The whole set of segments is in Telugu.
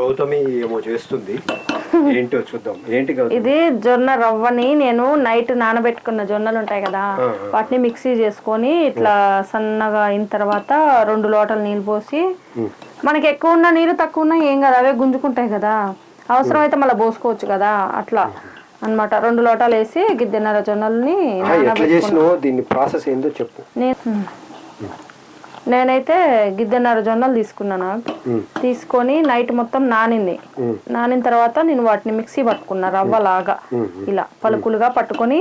గౌతమి ఏమో చేస్తుంది. ఏంటో చూద్దాం. ఏంటి ఇది జొన్న రవ్వని నేను నైట్ నానబెట్టుకున్న జొన్నలు ఉంటాయి కదా. వాటిని మిక్సీ చేసుకొని ఇట్లా సన్నగా అయిన తర్వాత రెండు లోటలు నీళ్ళు పోసి. మనకి ఎక్కువ ఉన్న నీళ్ళు తక్కువ ఉన్నా ఏం కదా అవే గుంజుకుంటాయి కదా. అవసరం అయితే మళ్ళీ పోసుకోవచ్చు కదా అట్లా అన్నమాట. రెండు లోటాలు వేసి గిద్దెన్నర జొన్నల్ని దీని ప్రాసెస్ ఏందో చెప్పు. నేను నేనైతే గిద్దెన్నర జొన్నలు తీసుకున్నాను? తీసుకొని నైట్ మొత్తం నానింది. నానిన తర్వాత నేను వాటిని మిక్సీ పట్టుకున్నా రవ్వలాగా ఇలా పలుకులుగా పట్టుకొని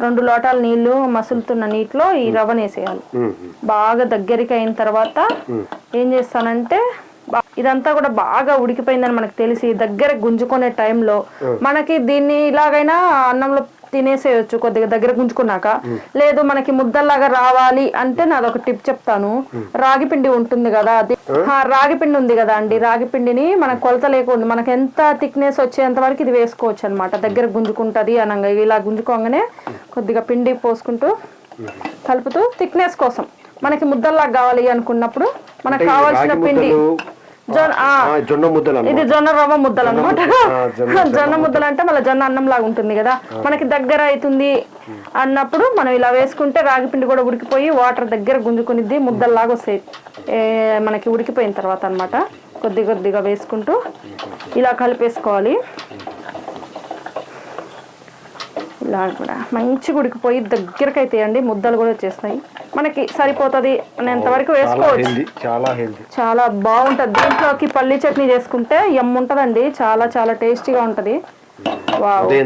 రెండు లోటాల నీళ్ళు మసులుతున్న నీటిలో ఈ రవ్వను వేసేయాలి ఉమ్, ఉమ్, బాగా దగ్గరికి అయిన తర్వాత. ఏం చేస్తానంటే ఇదంతా కూడా బాగా ఉడికిపోయిందని మనకు తెలిసి దగ్గర గుంజుకునే టైంలో మనకి దీన్ని ఇలాగైనా అన్నంలో తినేసేయచ్చు కొద్దిగా దగ్గర గుంజుకున్నాక. లేదు మనకి ముద్దల్లాగా రావాలి అంటే నాది ఒక టిప్ చెప్తాను. రాగి పిండి ఉంటుంది కదా అది రాగి పిండి ఉంది కదా అండి. రాగి పిండిని మనకు కొలత లేకుండా మనకి ఎంత థిక్నెస్ వచ్చేంత వరకు ఇది వేసుకోవచ్చు అనమాట దగ్గర గుంజుకుంటది అనగా. ఇలా గుంజుకోగానే కొద్దిగా పిండి పోసుకుంటూ కలుపుతూ థిక్నెస్ కోసం. మనకి ముద్దల్లాగా కావాలి అనుకున్నప్పుడు మనకు కావాల్సిన పిండి జొన్న ముద్దలు ఇది. జొన్న రవ్వ ముద్దలు అనమాట జొన్న- ముద్దలు అంటే మళ్ళీ జొన్న అన్నం లాగా ఉంటుంది కదా. మనకి దగ్గర అవుతుంది అన్నప్పుడు మనం ఇలా వేసుకుంటే రాగి పిండి కూడా ఉడికిపోయి వాటర్ దగ్గర గుంజుకునిద్ది ముద్దల్లాగా వస్తాయి. మనకి ఉడికిపోయిన తర్వాత అన్నమాట. కొద్ది కొద్దిగా వేసుకుంటూ ఇలా కలిపేసుకోవాలి. ఇలా కూడా. మంచిగా ఉడికిపోయి దగ్గరకు అవుతాయండి ముద్దలు కూడా వచ్చేస్తాయి మనకి సరిపోతుంది అనేంత వరకు చాలా వేసుకోవచ్చు. చాలా హెల్దీ. చాలా బాగుంటది. దీంట్లోకి పల్లి చట్నీ చేసుకుంటే ఎమ్ ఉంటదండి చాలా చాలా టేస్టీగా ఉంటది.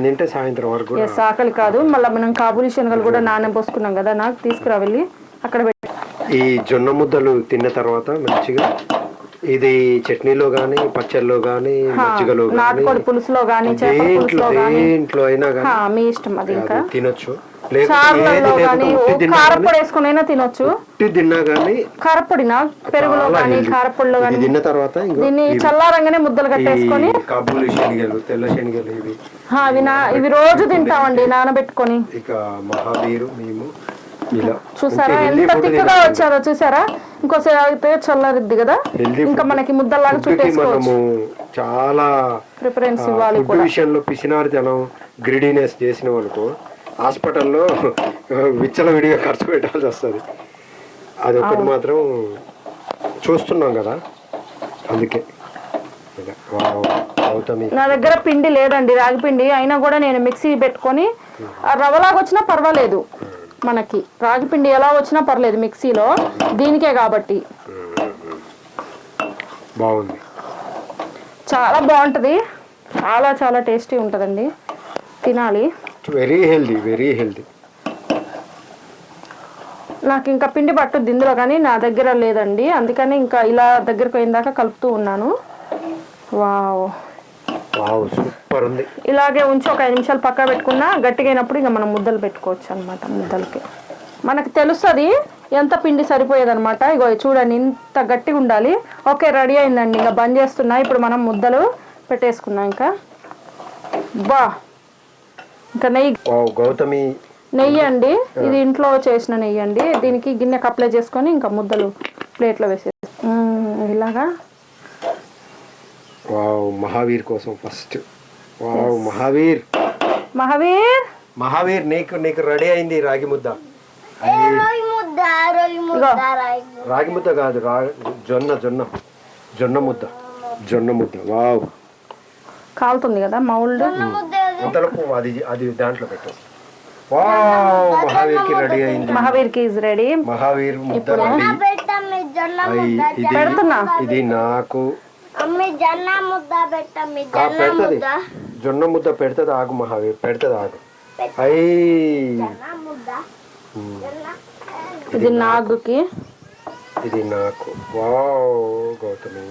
తింటే సాయంత్రం వరకు ఎస్ ఆకలి కాదు. మళ్ళీ మనం కాబూలి శనగలు కూడా నానే పోసుకున్నాం కదా నాకు తీసుకురా వెళ్ళి. అక్కడ పెట్టి ఈ జొన్న ముద్దలు తిన్న తర్వాత మంచిగా ఇది చట్నీలో గానీ పచ్చళ్ళలో గానీ మజ్జిగలో గానీ నాటుకోడి పులుసులో గానీ దేంట్లో దేంట్లో అయినా గానీ. హా, మీ ఇష్టం అది ఇంకా. తినొచ్చు. కారపొడి వేసుకుని అయినా తినొచ్చు. తిన్నా గానీ కారపొడినా పెరుగులో గానీ. కారపొడిలో గానీ. తిన్న తర్వాత దీన్ని చల్లారంగానే ముద్దలు కట్టేసుకొని. కాబూలి శనగలు తెల్ల శనగలు ఇవి. ఇవి రోజు తింటామండి నానబెట్టుకొని. ఇక మహావీరు మేము చూసారా? ఎంత తిక్కగా. వచ్చారో చూసారా? ఇంకోసారి అయితే చల్లారిద్ది కదా? ఇంకా. మనకి ముద్దలాగా చుట్టేసుకోవచ్చు. చాలా ప్రిఫరెన్స్ ఇవ్వాలి కూడా. విషయంలో పిసినారితనం గ్రిడీనెస్ చేసిన వాళ్ళకు హాస్పిటల్లో విచ్చల విడిగా ఖర్చు పెట్టాల్సి వస్తుంది. అది ఒకటి మాత్రం చూస్తున్నాం కదా. అందుకే. నా దగ్గర పిండి లేదండి రాగి పిండి. అయినా కూడా నేను మిక్సీ పెట్టుకొని రవ్వలాగా వచ్చినా పర్వాలేదు. మనకి. రాగి పిండి ఎలా వచ్చినా పర్లేదు మిక్సీలో. దీనికే కాబట్టి. బాగుంది. చాలా బాగుంటుంది. చాలా చాలా టేస్టీ ఉంటుందండి. తినాలి. వెరీ హెల్దీ వెరీ హెల్దీ నాకు ఇంకా పిండి పట్టుద్ది ఇందులో కానీ నా దగ్గర లేదండి. అందుకని ఇంకా ఇలా దగ్గరకు పోయిన దాకా కలుపుతూ ఉన్నాను. వావ్. సూపర్ ఉంది. ఇలాగే ఉంచి ఒక ఐదు నిమిషాలు పక్క పెట్టుకున్నా గట్టిగా అయినప్పుడు ఇంకా మనం ముద్దలు పెట్టుకోవచ్చు అనమాట ముద్దలకి. మనకు తెలుస్తుంది ఎంత పిండి సరిపోయేది అనమాట ఇగో చూడండి ఇంత గట్టిగా ఉండాలి. ఓకే రెడీ అయిందండి. ఇంకా బంద్ చేస్తున్నా. ఇప్పుడు మనం ముద్దలు పెట్టేసుకున్నాం ఇంకా. బా! ఇంకా నెయ్యి. గౌతమి. నెయ్యి అండి. ఇది ఇంట్లో చేసిన నెయ్యి అండి. దీనికి గిన్నెకి అప్లై చేసుకొని ఇంకా ముద్దలు ప్లేట్లో వేసేసి. ఇలాగా. వావ్ మహావీర్ కోసం ఫస్ట్. వావ్ మహావీర్. మహావీర్? మహావీర్ నీకు నీకు రెడీ అయింది రాగి ముద్ద. రాగి ముద్ద కాదు రా జొన్న జొన్న. జొన్న ముద్ద. జొన్న ముద్ద. వావ్. కాలుతుంది కదా మౌల్డ్. ముద్ద అంతలోపు అది అది దాంట్లో పెట్టు. వావ్ మహావీర్కి రెడీ అయింది. మహావీర్కి ఈజ్ రెడీ మహావీర్ ముద్ద రెడీ. పెట్టమ్మి జొన్న అయ్, ముద్ద ఇది పెడుతున్నా. ఇది నాకు జొన్న ముద్ద పెట్టమ్మి ఆ, జొన్న పెడుతుంది. ముద్ద. జొన్న ముద్ద పెడుతుంది ఆగు మహావీర్ పెడుతుంది ఆగు. అయ్యి జొన్న ముద్ద. జొన్న. ఇది నాగుకి. ఇది నాకు. వావ్ గౌతమి.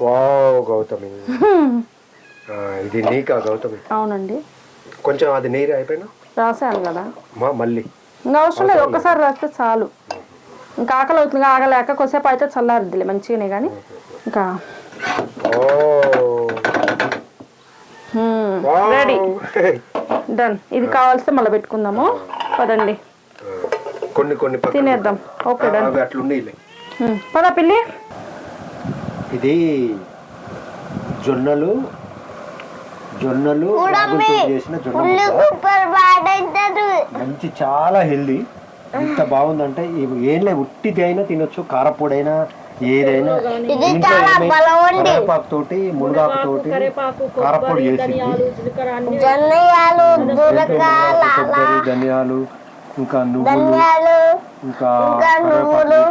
వావ్ గౌతమి. ఆ, ఇది నీకా గౌతమి? అవునండి. కొంచెం అది నీరు అయిపోయినా? రాసాను కదా? మా మళ్ళీ. ఇంకా అవసరం లేదు ఒక్కసారి రాస్తే చాలు. ఇంకా ఆకలి అవుతుంది ఆగలేక కొద్దిసేపు అయితే చల్లారుద్దిలే మంచిగానే కానీ ఇంకా. Oh ready. డన్. ఇది కావాల్సి మళ్ళీ పెట్టుకుందాము. పదండి. కొన్ని కొన్ని తినేద్దాం. Okay done. పద పిల్లి ఇది జొన్నలు జొన్నలు చేసిన జొన్న ఫుల్ ముద్ద. సూపర్ బాగుంటుంది. మంచి చాలా హెల్దీ. ఎంత బాగుందంటే ఇవి ఏం లేదు ఉట్టిది అయినా తినొచ్చు కారపొడి అయినా ఏదైనా. కరివేపాకు తోటి మునగాకు తోటి కరేపాకు కారపొడి చేసింది ధనియాలు కొబ్బరి ఇంకా నువ్వులు ఇంకా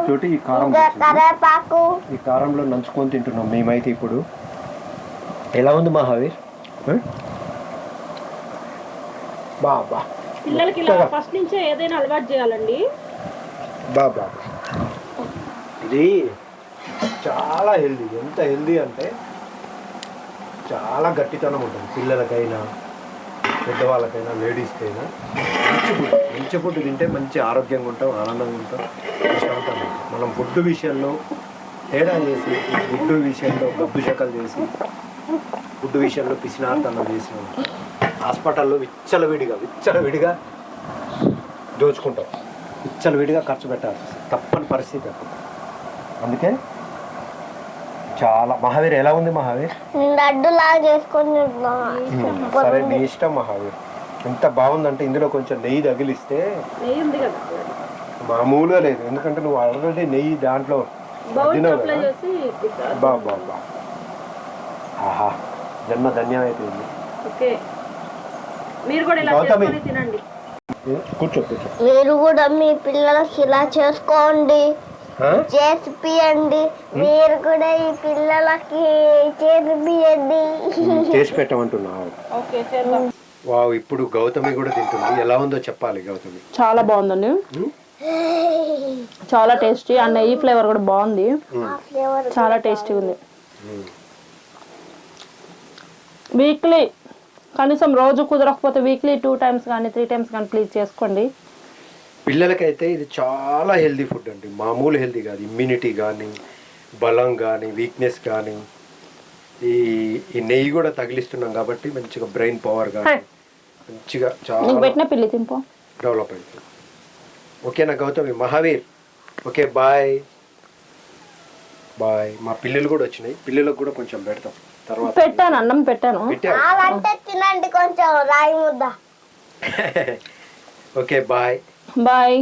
తోటి ఈ కారం. కరేపాకు ఈ కారంలో నంచుకొని తింటున్నాం మేమైతే ఇప్పుడు ఎలా ఉంది మహావీర్ ఆ? పిల్లలకి ఇలా ఫస్ట్ నుంచే ఏదైనా అలవాటు చేయాలండి బా బా బా. ఇది చాలా హెల్దీ ఎంత హెల్దీ అంటే చాలా గట్టితనం ఉంటుంది పిల్లలకైనా పెద్దవాళ్ళకైనా లేడీస్కైనా మంచి ఫుడ్ మంచి ఫుడ్ తింటే మంచి ఆరోగ్యంగా ఉంటాం ఆనందంగా ఉంటాం ప్రశాంతంగా ఉంటాం. మనం ఫుడ్ విషయంలో తేడా చేసి ఫుడ్ విషయంలో గబ్బు చేసి ఫుడ్ విషయంలో పిసినార్తనం చేసి హాస్పిటల్లో విచ్చలవిడిగా విచ్చలవిడిగా దోచుకుంటాం. విచ్చలవిడిగా ఖర్చు పెట్టాలి. తప్పని పరిస్థితి అది. అందుకే చాలా మహావీర్ ఎలా ఉంది మహావీర్. సరే నీ ఇష్టం మహావీర్. ఎంత బాగుందంటే ఇందులో కొంచెం నెయ్యి తగిలిస్తే నెయ్యి ఉంది కదా. మామూలుగా లేదు. ఎందుకంటే నువ్వు ఆల్రెడీ నెయ్యి దాంట్లో బౌల్ అద్దినావు అప్లై కదా. చేసి బా బా బా. ఆహా జన్మ ధన్యం అయిపోయింది ఓకే. మీరు కూడా ఇలా గౌతమి. చేసుకొని తినండి. ఏ, కూర్చో కూర్చో. మీరు కూడా మీ పిల్లలకి ఇలా చేసుకోండి? చేసిపియండి మీరు కూడా ఈ పిల్లలకి చేసిపియండి చేసి పెట్టమంటున్నావు. ఓకే చేద్దాం. వావ్ ఇప్పుడు గౌతమి కూడా తింటుంది. ఎలా ఉందో చెప్పాలి గౌతమి. చాలా బాగుందండి. చాలా టేస్టీ ఆ నెయ్యి ఫ్లేవర్ కూడా బాగుంది. చాలా టేస్టీ ఉంది. వీక్లీ కనీసం రోజు కుదరకపోతే వీక్లీ టూ టైమ్స్ కానీ త్రీ టైమ్స్ కానీ ప్లీజ్ చేసుకోండి. పిల్లలకైతే ఇది చాలా హెల్దీ ఫుడ్ అండి. మామూలు హెల్దీ కాదు. ఇమ్యూనిటీ కానీ బలం కానీ వీక్నెస్ కానీ ఈ ఈ నెయ్యి కూడా తగిలిస్తున్నాం కాబట్టి మంచిగా బ్రెయిన్ పవర్ కానీ మంచిగా నీకు చాలా పెట్టిన పిల్లి తింపో డెవలప్ అవుతుంది ఓకేనా Gautami Mahavir. Okay bye bye మా పిల్లలు కూడా వచ్చినాయి. పిల్లలకు కూడా కొంచెం పెడతాం. తర్వాత పెట్టాను అన్నం పెట్టాను. అలాంటే తినండి కొంచెం రాయి ముద్ద. Okay bye. బాయ్.